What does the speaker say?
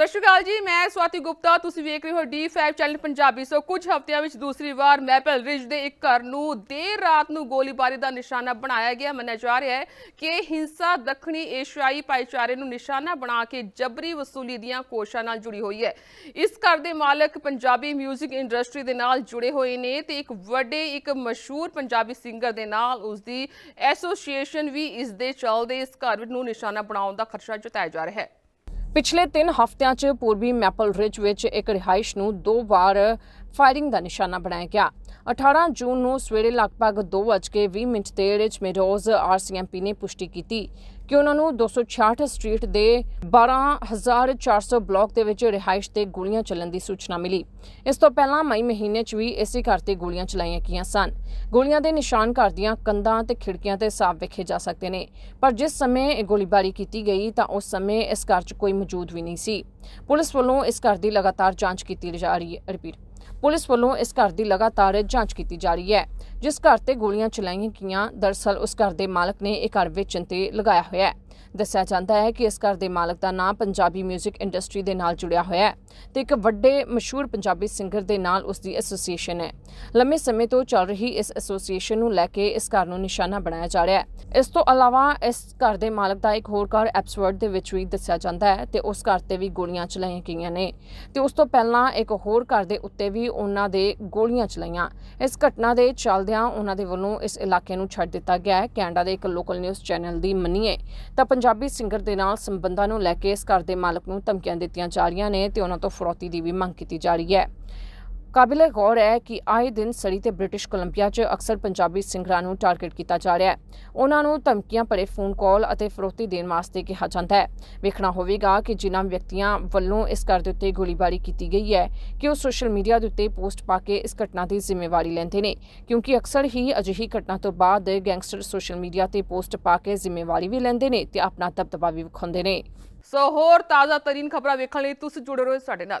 ਸਤਿ ਸ਼੍ਰੀ ਅਕਾਲ ਜੀ, ਮੈਂ ਸਵਾਤੀ ਗੁਪਤਾ, ਤੁਸੀਂ ਵੇਖ ਰਹੇ ਹੋ D5 ਚੈਨਲ ਪੰਜਾਬੀ। ਸੋ ਕੁਝ ਹਫ਼ਤਿਆਂ ਵਿੱਚ ਦੂਸਰੀ ਵਾਰ ਮੈਪਲ ਰਿਜ ਦੇ ਇੱਕ ਘਰ ਨੂੰ ਦੇਰ ਰਾਤ ਨੂੰ ਗੋਲੀਬਾਰੀ ਦਾ ਨਿਸ਼ਾਨਾ ਬਣਾਇਆ ਗਿਆ। ਮੰਨਿਆ ਜਾ ਰਿਹਾ ਹੈ ਕਿ ਹਿੰਸਾ ਦੱਖਣੀ ਏਸ਼ੀਆਈ ਭਾਈਚਾਰੇ ਨੂੰ ਨਿਸ਼ਾਨਾ ਬਣਾ ਕੇ ਜਬਰੀ ਵਸੂਲੀ ਦੀਆਂ ਕੋਸ਼ਾਂ ਨਾਲ ਜੁੜੀ ਹੋਈ ਹੈ। ਇਸ ਘਰ ਦੇ ਮਾਲਕ ਪੰਜਾਬੀ 뮤직 ਇੰਡਸਟਰੀ ਦੇ ਨਾਲ ਜੁੜੇ ਹੋਏ ਨੇ ਤੇ ਇੱਕ ਵੱਡੇ, ਇੱਕ ਮਸ਼ਹੂਰ ਪੰਜਾਬੀ ਸਿੰਗਰ ਦੇ ਨਾਲ ਉਸ ਦੀ ਐਸੋਸੀਏਸ਼ਨ ਵੀ ਇਸ ਦੇ ਚੱਲਦੇ ਇਸ ਘਰ ਨੂੰ ਨਿਸ਼ਾਨਾ ਬਣਾਉਣ ਦਾ ਖਰਚਾ ਜਤਾਇਆ ਜਾ ਰਿਹਾ ਹੈ। ਪਿਛਲੇ 3 ਹਫ਼ਤਿਆਂ 'ਚ ਪੂਰਬੀ ਮੈਪਲ ਰਿਜ ਵਿੱਚ ਇੱਕ ਰਿਹਾਇਸ਼ ਨੂੰ ਦੋ ਵਾਰ ਫਾਇਰਿੰਗ ਦਾ ਨਿਸ਼ਾਨਾ ਬਣਾਇਆ ਗਿਆ। 18 ਜੂਨ ਨੂੰ ਸਵੇਰੇ ਲਗਭਗ 2:20 ਮਿੰਟ ਤੇ ਰਿਚ ਮੈਡੋਜ਼ ਆਰਸੀਐਮਪੀ ਨੇ ਪੁਸ਼ਟੀ ਕੀਤੀ। ਕਿ ਉਹਨਾਂ ਨੂੰ 266 ਸਟਰੀਟ ਦੇ 12400 ਬਲਾਕ ਦੇ ਵਿੱਚ ਰਿਹਾਇਸ਼ ਤੇ ਗੋਲੀਆਂ ਚੱਲਣ ਦੀ ਸੂਚਨਾ ਮਿਲੀ। ਇਸ ਤੋਂ ਪਹਿਲਾਂ ਮਈ ਮਹੀਨੇ 'ਚ ਵੀ ਇਸੇ ਘਰ ਤੇ ਗੋਲੀਆਂ ਚਲਾਈਆਂ ਗਈਆਂ ਸਨ। ਗੋਲੀਆਂ ਦੇ ਨਿਸ਼ਾਨ ਘਰ ਦੀਆਂ ਕੰਧਾਂ ਤੇ ਖਿੜਕੀਆਂ ਤੇ ਸਾਫ਼ ਵੇਖੇ ਜਾ ਸਕਦੇ ਨੇ। ਪਰ ਜਿਸ ਸਮੇਂ ਇਹ ਗੋਲੀਬਾਰੀ ਕੀਤੀ ਗਈ ਤਾਂ ਉਸ ਸਮੇਂ ਇਸ ਘਰ 'ਚ ਕੋਈ ਮੌਜੂਦ ਵੀ ਨਹੀਂ ਸੀ। ਪੁਲਿਸ ਵੱਲੋਂ ਇਸ ਘਰ ਦੀ ਲਗਾਤਾਰ ਜਾਂਚ ਕੀਤੀ ਜਾ ਰਹੀ ਹੈ। ਰਿਪੀਟ। ਪੁਲਿਸ ਵੱਲੋਂ ਇਸ ਘਰ ਦੀ ਲਗਾਤਾਰ ਜਾਂਚ ਕੀਤੀ ਜਾ ਰਹੀ ਹੈ। ਜਿਸ ਘਰ ਤੇ ਗੋਲੀਆਂ ਚਲਾਈਆਂ ਗਈਆਂ ਦਰਸਲ ਉਸ ਘਰ ਦੇ ਮਾਲਕ ਨੇ ਇਹ ਘਰ ਵੇਚਣ ਤੇ ਲਗਾਇਆ ਹੋਇਆ ਹੈ। ਦੱਸਿਆ ਜਾਂਦਾ ਹੈ ਕਿ ਇਸ ਘਰ ਦੇ ਮਾਲਕ ਦਾ ਨਾਮ ਪੰਜਾਬੀ 뮤직 ਇੰਡਸਟਰੀ ਦੇ ਨਾਲ ਜੁੜਿਆ ਹੋਇਆ ਹੈ ਤੇ ਇੱਕ ਵੱਡੇ ਮਸ਼ਹੂਰ ਪੰਜਾਬੀ ਸਿੰਗਰ ਦੇ ਨਾਲ ਉਸ ਦੀ ਐਸੋਸੀਏਸ਼ਨ ਹੈ। ਲੰਮੇ ਸਮੇਂ ਤੋਂ ਚੱਲ ਰਹੀ ਇਸ ਐਸੋਸੀਏਸ਼ਨ ਨੂੰ ਲੈ ਕੇ ਇਸ ਘਰ ਨੂੰ ਨਿਸ਼ਾਨਾ ਬਣਾਇਆ ਜਾ ਰਿਹਾ ਹੈ। ਇਸ ਤੋਂ ਇਲਾਵਾ ਇਸ ਘਰ ਦੇ ਮਾਲਕ ਦਾ ਇੱਕ ਹੋਰ ਘਰ ਐਪਸਵਰਡ ਦੇ ਵਿੱਚ ਵੀ ਦੱਸਿਆ ਜਾਂਦਾ ਹੈ ਤੇ ਉਸ ਘਰ ਤੇ ਵੀ ਗੋਲੀਆਂ ਚਲਾਈਆਂ ਗਈਆਂ ਨੇ ਤੇ ਉਸ ਤੋਂ ਪਹਿਲਾਂ ਇੱਕ ਹੋਰ ਘਰ ਦੇ ਉੱਤੇ ਵੀ ਉਹਨਾਂ ਦੇ ਗੋਲੀਆਂ ਚਲਾਈਆਂ। ਇਸ ਘਟਨਾ ਦੇ ਚੱਲਦਿਆਂ ਉਹਨਾਂ ਦੇ ਵੱਲੋਂ ਇਸ ਇਲਾਕੇ ਨੂੰ ਛੱਡ ਦਿੱਤਾ ਗਿਆ ਹੈ। ਕੈਨੇਡਾ ਦੇ ਇੱਕ ਲੋਕਲ ਨਿਊਜ਼ ਚੈਨਲ ਦੀ ਮੰਨੀਏ ਤਾਂ ਪੰਜਾਬੀ ਸਿੰਗਰ ਦੇ ਨਾਲ ਸੰਬੰਧਾਂ ਨੂੰ ਲੈ ਕੇ ਇਸ ਘਰ ਦੇ ਮਾਲਕ ਨੂੰ ਧਮਕੀਆਂ ਦਿੱਤੀਆਂ ਜਾ ਰਹੀਆਂ ਨੇ ਤੇ ਉਹਨਾਂ ਤੋਂ ਫਰੋਤੀ ਦੀ ਵੀ ਮੰਗ ਕੀਤੀ ਜਾ ਰਹੀ ਹੈ। ਕਾਬਿਲੇ ਗੌਰ ਹੈ ਕਿ ਆਏ ਦਿਨ ਸੜੀ ਤੇ ਬ੍ਰਿਟਿਸ਼ ਕੋਲੰਬੀਆ 'ਚ ਅਕਸਰ ਪੰਜਾਬੀ ਸਿੰਗਰਾਂ ਨੂੰ ਟਾਰਗੇਟ ਕੀਤਾ ਜਾ ਰਿਹਾ ਹੈ। ਉਹਨਾਂ ਨੂੰ ਧਮਕੀਆਂ ਭਰੇ ਫੋਨ ਕਾਲ ਅਤੇ ਫਰੋਤੀ ਦੇਣ ਵਾਸਤੇ ਕਿਹਾ ਜਾਂਦਾ ਹੈ। ਵੇਖਣਾ ਹੋਵੇਗਾ ਕਿ ਜਿਨ੍ਹਾਂ ਵਿਅਕਤੀਆਂ ਵੱਲੋਂ ਇਸ ਘਰ ਦੇ ਉੱਤੇ ਗੋਲੀਬਾਰੀ ਕੀਤੀ ਗਈ ਹੈ, ਕਿ ਉਹ ਸੋਸ਼ਲ ਮੀਡੀਆ ਦੇ ਉੱਤੇ ਪੋਸਟ ਪਾ ਕੇ ਇਸ ਘਟਨਾ ਦੀ ਜ਼ਿੰਮੇਵਾਰੀ ਲੈਂਦੇ ਨੇ, ਕਿਉਂਕਿ ਅਕਸਰ ਹੀ ਅਜਿਹੀ ਘਟਨਾ ਤੋਂ ਬਾਅਦ ਗੈਂਗਸਟਰ ਸੋਸ਼ਲ ਮੀਡੀਆ ਤੇ ਪੋਸਟ ਪਾ ਕੇ ਜ਼ਿੰਮੇਵਾਰੀ ਵੀ ਲੈਂਦੇ ਨੇ ਤੇ ਆਪਣਾ ਦਬਦਬਾ ਵੀ ਵਿਖਾਉਂਦੇ ਨੇ। ਸੋ ਹੋਰ ਤਾਜ਼ਾ ਤਰੀਨ ਖਬਰਾਂ ਵੇਖਣ ਲਈ ਤੁਸੀਂ ਜੁੜੇ ਰਹੋ ਸਾਡੇ ਨਾਲ।